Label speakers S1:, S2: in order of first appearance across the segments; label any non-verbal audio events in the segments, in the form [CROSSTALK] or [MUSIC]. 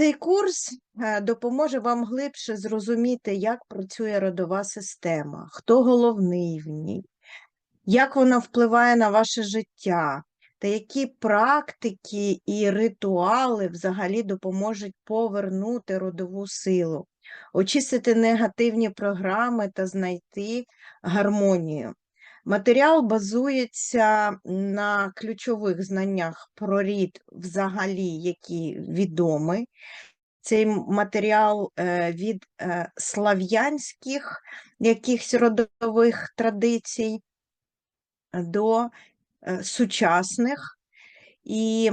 S1: Цей курс е, допоможе вам глибше зрозуміти, як працює родова система, хто головний в ній, як вона впливає на ваше життя, та які практики і ритуали взагалі допоможуть повернути родову силу, очистити негативні програми та знайти гармонію. Матеріал базується на ключових знаннях про рід взагалі, які відомі. Цей матеріал е, від е, слав'янських якихось родових традицій до е, сучасних, і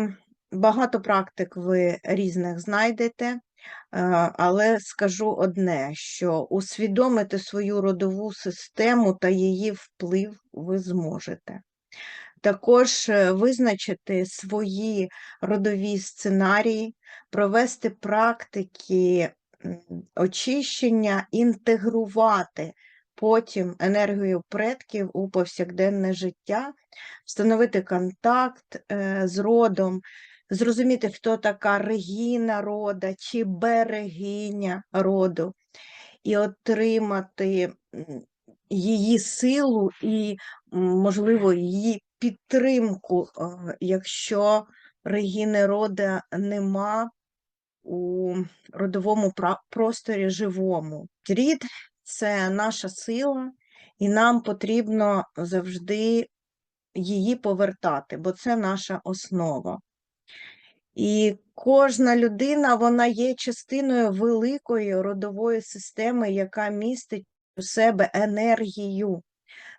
S1: багато практик ви різних знайдете. Е, Але скажу одне, що усвідомити свою родову систему та її вплив ви зможете. Також е, визначити свої родові сценарії, провести практики очищення, інтегрувати потім енергію предків у повсякденне життя, встановити контакт е, з родом, зрозуміти, хто така регіна рода чи берегиня роду, і отримати її силу і, можливо, її підтримку, якщо регіни рода нема у родовому просторі живому. Рід це наша сила, і нам потрібно завжди її повертати, бо це наша основа. І кожна людина вона є частиною великої родової системи, яка містить у себе енергію,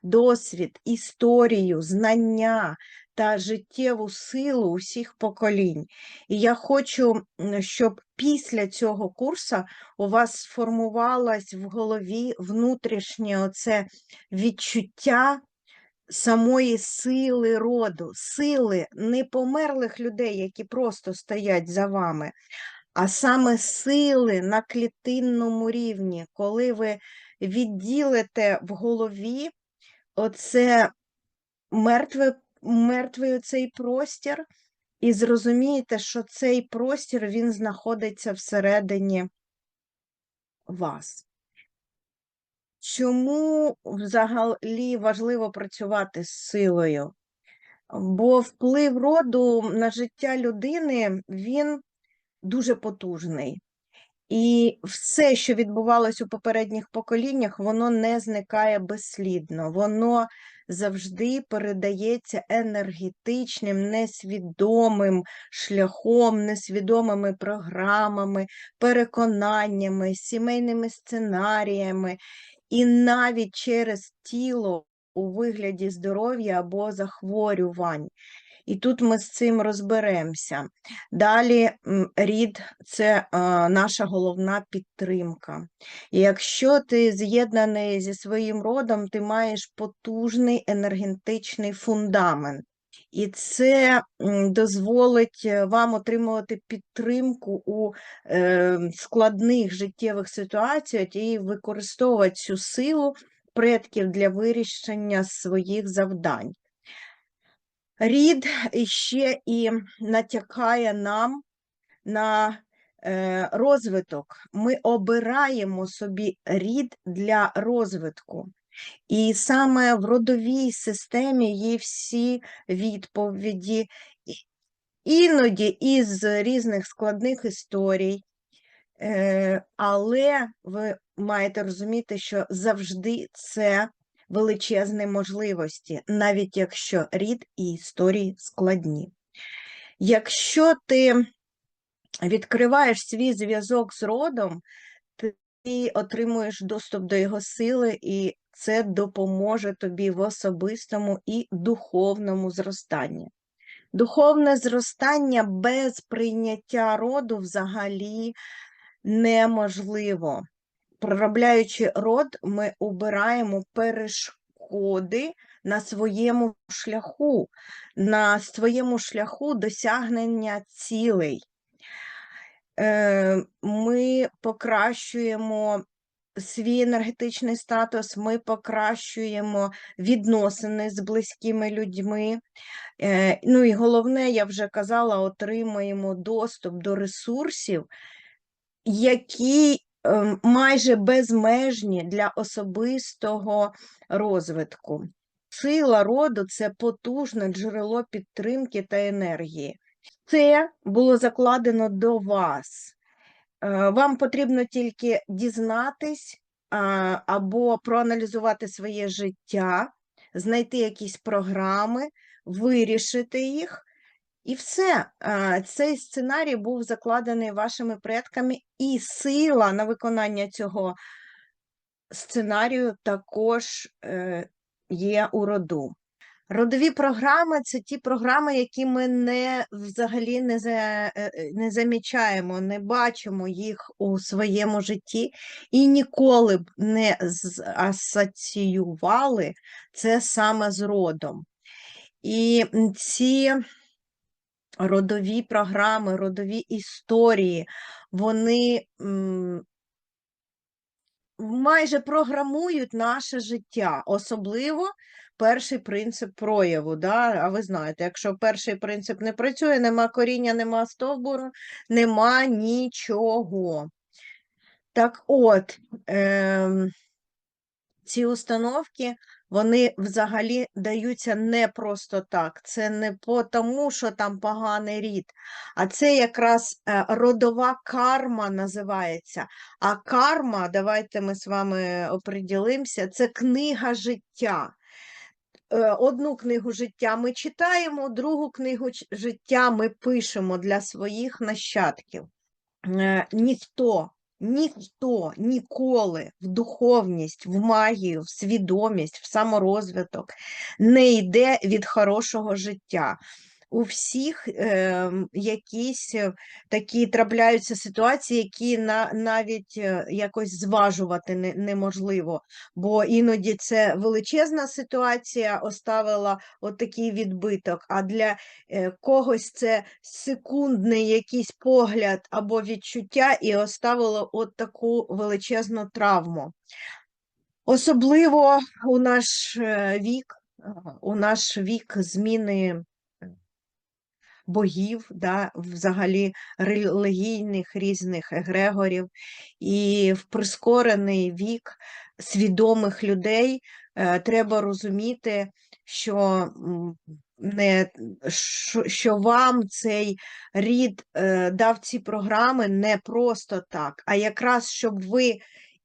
S1: досвід, історію, знання та життєву силу усіх поколінь. І я хочу, щоб після цього курсу у вас сформувалось в голові внутрішнє оце відчуття самої сили роду, сили не померлих людей, які просто стоять за вами, а саме сили на клітинному рівні, коли ви відділите в голові оце мертве, мертвий оцей простір, і зрозумієте, що цей простір він знаходиться всередині вас. Чому взагалі важливо працювати з силою? Бо вплив роду на життя людини він дуже потужний. І все, що відбувалось у попередніх поколіннях, воно не зникає безслідно. Воно завжди передається енергетичним, несвідомим шляхом, несвідомими програмами, переконаннями, сімейними сценаріями, і навіть через тіло у вигляді здоров'я або захворювань. І тут ми з цим розберемося. Далі рід це наша головна підтримка. І якщо ти з'єднаний зі своїм родом, ти маєш потужний енергетичний фундамент. І це дозволить е, вам отримувати підтримку у е, складних життєвих ситуаціях і використовувати цю силу предків для вирішення своїх завдань. Рід ще і натякає нам на е, розвиток. Ми обираємо собі рід для розвитку. І саме в родовій системі є всі відповіді, іноді із різних складних історій. Е, але ви маєте розуміти, що завжди це величезні можливості, навіть якщо рід і історії складні. Якщо ти відкриваєш свій зв'язок з родом, ти отримуєш доступ до його сили, і це допоможе тобі в особистому і духовному зростанні. Духовне зростання без прийняття роду взагалі неможливо. Проробляючи род, ми обираємо перешкоди на своєму шляху, на своєму шляху досягнення цілей. Е, Ми покращуємо свій енергетичний статус, ми покращуємо відносини з близькими людьми. Е, Ну і головне, я вже казала, отримуємо доступ до ресурсів, які ем, майже безмежні для особистого розвитку. Сила роду це потужне джерело підтримки та енергії. Це було закладено до вас. Е, Вам потрібно тільки дізнатись або проаналізувати своє життя, знайти якісь програми, вирішити їх. І все. Е, Цей сценарій був закладений вашими предками, і сила на виконання цього сценарію також е, є у роду. Родові програми це ті програми, які ми не взагалі не, за, е, е, не замічаємо, не бачимо їх у своєму житті і ніколи б не асоціювали це саме з родом. І ці родові програми, родові історії, вони майже програмують наше життя, особливо перший принцип прояву. Да? А ви знаєте, якщо перший принцип не працює, нема коріння, нема стовбуру, нема нічого. Так от, ем, ці установки, вони взагалі даються не просто так. Це не по тому, що там поганий рід, а це якраз е, родова карма називається. А карма, давайте ми з вами оприділимося, це книга життя. Е, Одну книгу життя ми читаємо, другу книгу життя ми пишемо для своїх нащадків. Е, Ніхто, ніхто ніколи в духовність, в магію, в свідомість, в саморозвиток не йде від хорошого життя. У всіх е, якісь такі трапляються ситуації, які на, навіть е, якось зважувати не, неможливо, бо іноді це величезна ситуація оставила отакий відбиток, а для е, когось це секундний якийсь погляд або відчуття і оставило от таку величезну травму. Особливо у наш е, вік, у наш вік зміни богів, да, взагалі релігійних різних егрегорів, і в прискорений вік свідомих людей е, треба розуміти, що не що, вам цей рід е, дав ці програми не просто так, а якраз щоб ви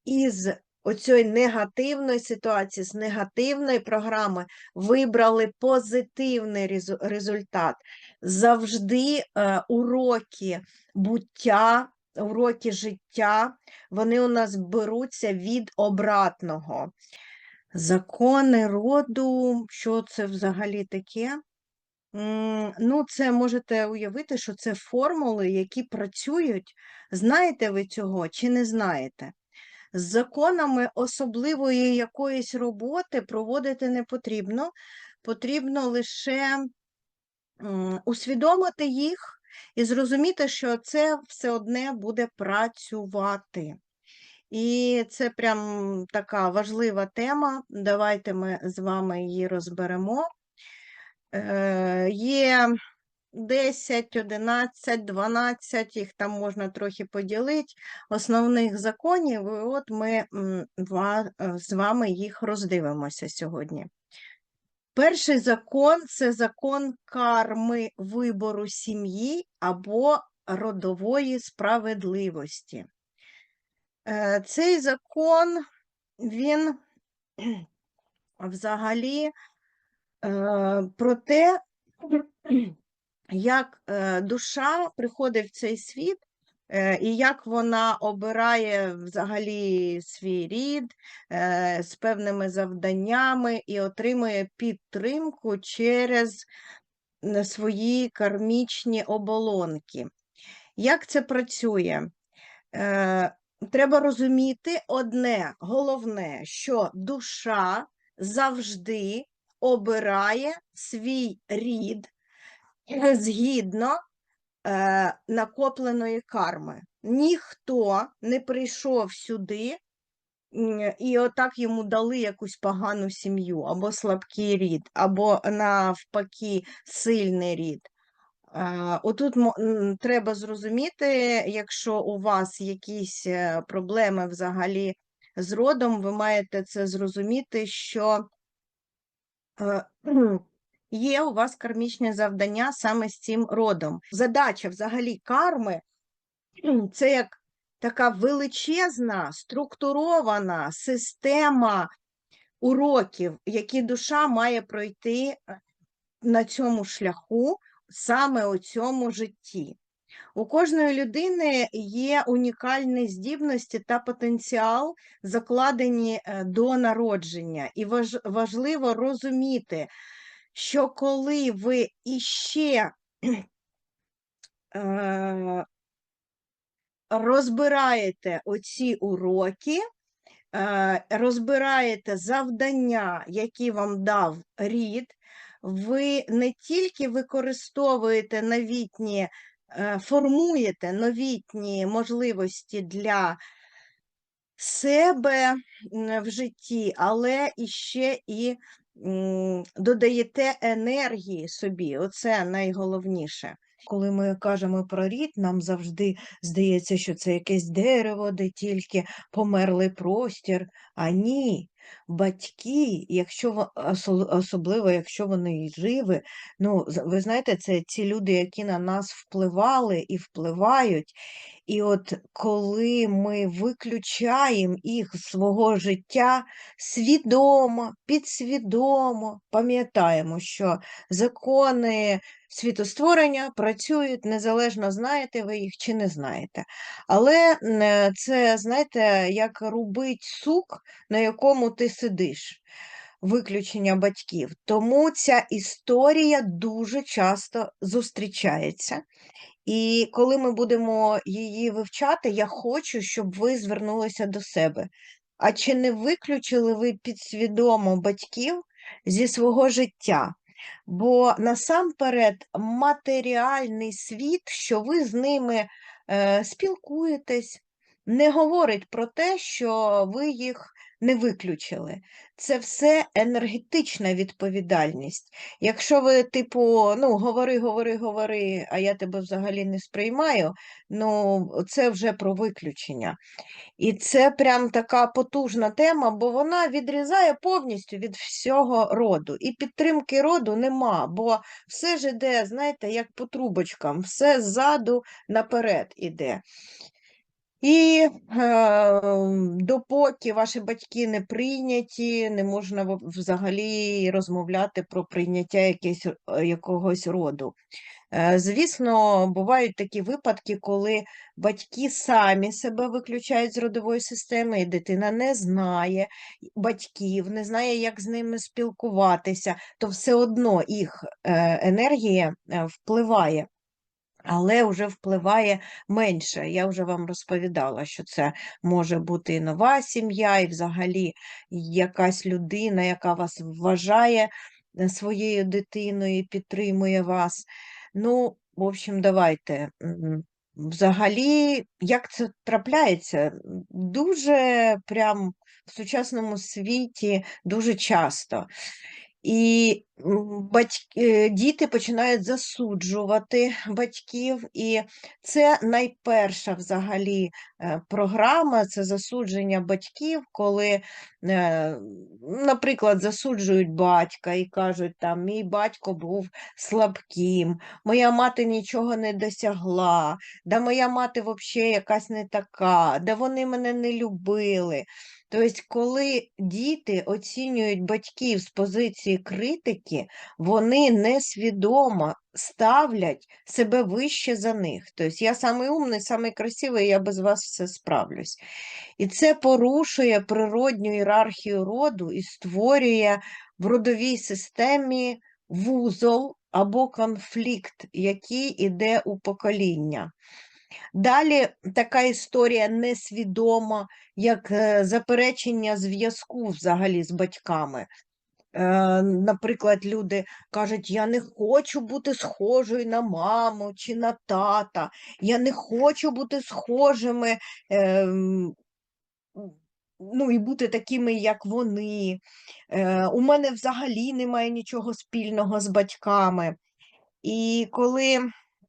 S1: із оцієї негативної ситуації, з негативної програми вибрали позитивний резу- результат. Завжди е, уроки буття, уроки життя, вони у нас беруться від обратного. Закони роду, що це взагалі таке? Ну, це можете уявити, що це формули, які працюють. Знаєте ви цього чи не знаєте? З законами особливої якоїсь роботи проводити не потрібно. Потрібно лише усвідомити їх і зрозуміти, що це все одне буде працювати. І це прям така важлива тема. Давайте ми з вами її розберемо. Е, Є 10, 11, 12, їх там можна трохи поділити, основних законів, і от ми е, з вами їх роздивимося сьогодні. Перший закон це закон карми вибору сім'ї або родової справедливості. Е, Цей закон, він взагалі е, про те, як е, душа приходить в цей світ, е, і як вона обирає взагалі свій рід е, з певними завданнями і отримує підтримку через свої кармічні оболонки. Як це працює? Треба розуміти одне головне, що душа завжди обирає свій рід згідно е, накопленої карми. Ніхто не прийшов сюди і отак йому дали якусь погану сім'ю, або слабкий рід, або навпаки сильний рід. Е, Отут треба зрозуміти, якщо у вас якісь е, проблеми взагалі з родом, ви маєте це зрозуміти, що е, є у вас кармічне завдання саме з цим родом. Задача взагалі карми [CLEARS THROAT] це як така величезна, структурована система уроків, які душа має пройти е, на цьому шляху, саме у цьому житті. У кожної людини є унікальні здібності та потенціал, закладені е, до народження, і важ- важливо розуміти, що коли ви іще е, розбираєте оці уроки, е, розбираєте завдання, які вам дав рід, ви не тільки використовуєте новітні, е, формуєте новітні можливості для себе в житті, але іще і додаєте енергії собі. Оце найголовніше. Коли ми кажемо про рід, нам завжди здається, що це якесь дерево, де тільки померлий простір. А ні, батьки, якщо во- осо- особливо, якщо вони і живі, ну ви знаєте, це ці люди, які на нас впливали і впливають. І от коли ми виключаємо їх з свого життя свідомо, підсвідомо, пам'ятаємо, що закони світостворення працюють незалежно, знаєте ви їх чи не знаєте. Але е, це, знаєте, як рубить сук, на якому ти сидиш. Виключення батьків. Тому ця історія дуже часто зустрічається. І коли ми будемо її вивчати, я хочу, щоб ви звернулися до себе. А чи не виключили ви підсвідомо батьків зі свого життя? Бо насамперед матеріальний світ, що ви з ними е, спілкуєтесь, не говорить про те, що ви їх не виключили. Це все енергетична відповідальність. Якщо ви, типу, ну, говори, говори, говори, а я тебе взагалі не сприймаю, ну, це вже про виключення. І це прям така потужна тема, бо вона відрізає повністю від всього роду. І підтримки роду нема, бо все ж іде, знаєте, як по трубочкам, все ззаду наперед іде. І е, допоки ваші батьки не прийняті, не можна взагалі розмовляти про прийняття якесь, е, якогось роду. Е, Звісно, бувають такі випадки, коли батьки самі себе виключають з родової системи, і дитина не знає батьків, не знає, як з ними спілкуватися, то все одно їх е, енергія е, впливає. Але вже впливає менше. Я вже вам розповідала, що це може бути і нова сім'я, і взагалі якась людина, яка вас вважає е, своєю дитиною підтримує вас. Ну, в общем, давайте. Взагалі, як це трапляється? Дуже прям в сучасному світі дуже часто. І батьки, діти починають засуджувати батьків, і це найперша взагалі е, програма, це засудження батьків, коли, е, наприклад, засуджують батька і кажуть, там, мій батько був слабким, моя мати нічого не досягла, да моя мати взагалі якась не така, да вони мене не любили. Тобто, коли діти оцінюють батьків з позиції критики, вони несвідомо ставлять себе вище за них. Тобто, я самий умний, самий красивий, я без вас все справлюсь. І це порушує природню ієрархію роду і створює в родовій системі вузол або конфлікт, який іде у покоління. Далі така історія несвідома, як е, заперечення зв'язку взагалі з батьками. Е, Наприклад, люди кажуть, я не хочу бути схожою на маму чи на тата, я не хочу бути схожими. ем, ну, і бути такими, як вони. Е, У мене взагалі немає нічого спільного з батьками. І коли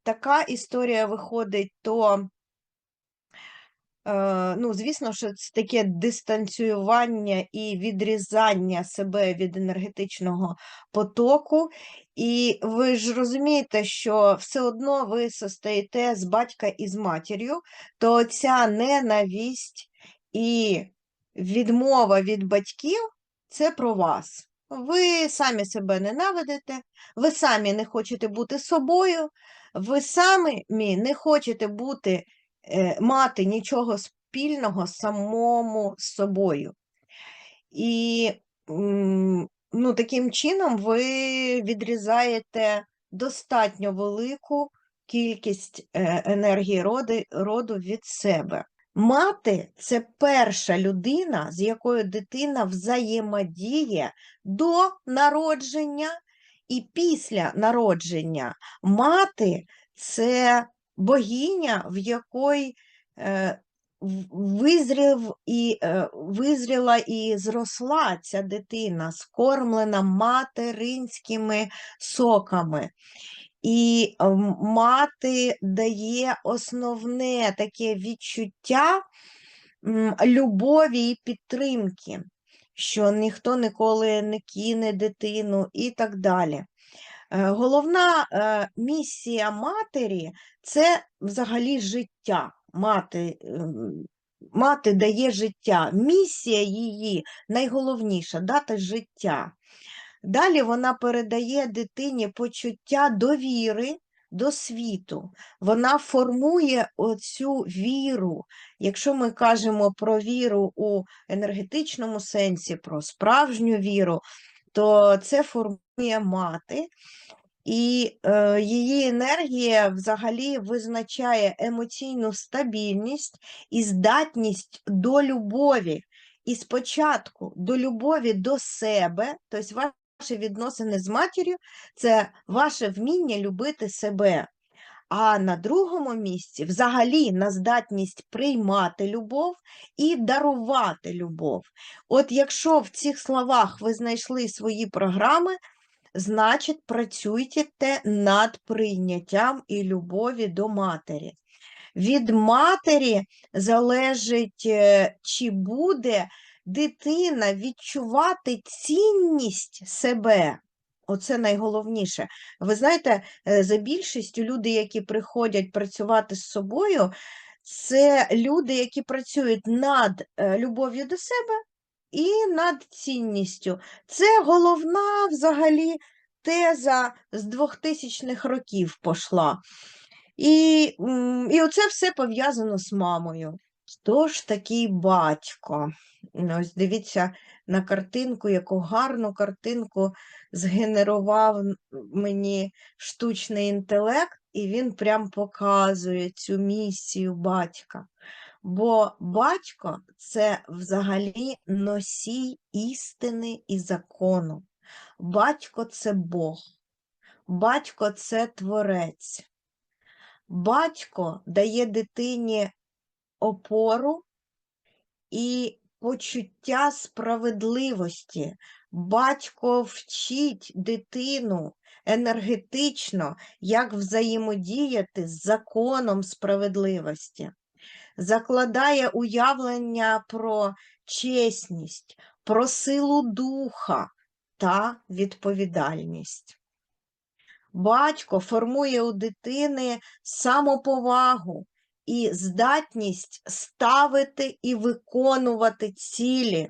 S1: така історія виходить, то Е, ну, звісно, що це таке дистанціювання і відрізання себе від енергетичного потоку. І ви ж розумієте, що все одно ви состоїте з батька і з матір'ю, то ця ненависть і відмова від батьків це про вас. Ви самі себе ненавидите, ви самі не хочете бути собою, ви самі не хочете бути е, мати нічого спільного самому з собою. І ну, таким чином ви відрізаєте достатньо велику кількість е, енергії роду від себе. Мати це перша людина, з якою дитина взаємодіє до народження і після народження. Мати це богиня, в якої е, визрів і, е, визріла і зросла ця дитина, скормлена материнськими соками. І е, мати дає основне таке відчуття любові і підтримки, що ніхто ніколи не кине дитину і так далі. Е, Головна е, місія матері це взагалі життя. Мати, ем, мати дає життя. Місія її найголовніша дати життя. Далі вона передає дитині почуття довіри до світу. Вона формує оцю віру. Якщо ми кажемо про віру у енергетичному сенсі, про справжню віру, то це формує мати. І е, її енергія взагалі визначає емоційну стабільність і здатність до любові. І спочатку до любові до себе, тобто ваші відносини з матір'ю це ваше вміння любити себе. А на другому місці взагалі на здатність приймати любов і дарувати любов. От якщо в цих словах ви знайшли свої програми, значить, працюйте над прийняттям і любові до матері. Від матері залежить, е, чи буде дитина відчувати цінність себе. Оце найголовніше. Ви знаєте, е, за більшістю люди, які приходять працювати з собою, це люди, які працюють над е, любов'ю до себе і над цінністю. Це головна взагалі теза з 2000-х років пішла. І, і оце все пов'язано з мамою. Хто ж такий батько? Ось дивіться на картинку, яку гарну картинку згенерував мені штучний інтелект, і він прям показує цю місію батька. Бо батько це взагалі носій істини і закону. Батько це Бог, батько це творець. Батько дає дитині опору і почуття справедливості. Батько вчить дитину енергетично, як взаємодіяти з законом справедливості, закладає уявлення про чесність, про силу духа та відповідальність. Батько формує у дитини самоповагу і здатність ставити і виконувати цілі.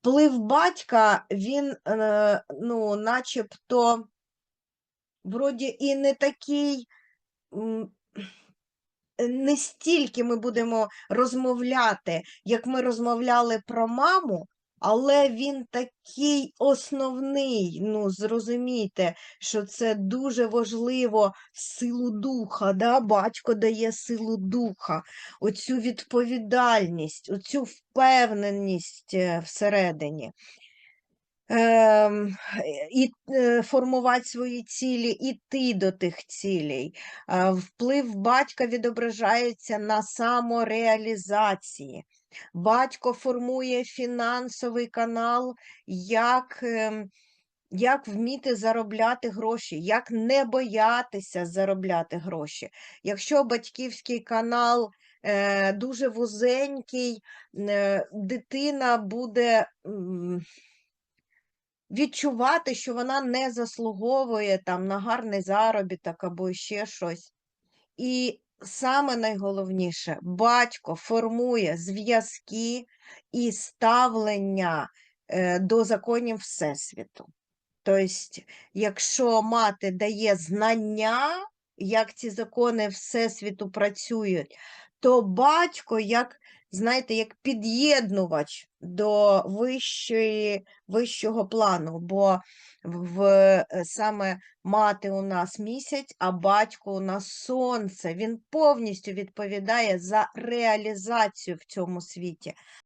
S1: Вплив батька, він, е, ну, начебто, вроді і не такий, не стільки ми будемо розмовляти, як ми розмовляли про маму, але він такий основний, ну, зрозумійте, що це дуже важливо силу духа, да? Батько дає силу духа, оцю відповідальність, оцю впевненість е, всередині. Ем, і е, формувати свої цілі, іти до тих цілей. Е, Вплив батька відображається на самореалізації. Батько формує фінансовий канал, як, ем, як вміти заробляти гроші, як не боятися заробляти гроші. Якщо батьківський канал е, дуже вузенький, е, дитина буде відчувати, що вона не заслуговує там на гарний заробіток або ще щось. І саме найголовніше, батько формує зв'язки і ставлення е, до законів Всесвіту. Тобто, якщо мати дає знання, як ці закони Всесвіту працюють, то батько, як, знаєте, як під'єднувач до вищої, вищого плану, бо в, е, саме мати у нас місяць, а батько у нас сонце. Він повністю відповідає за реалізацію в цьому світі.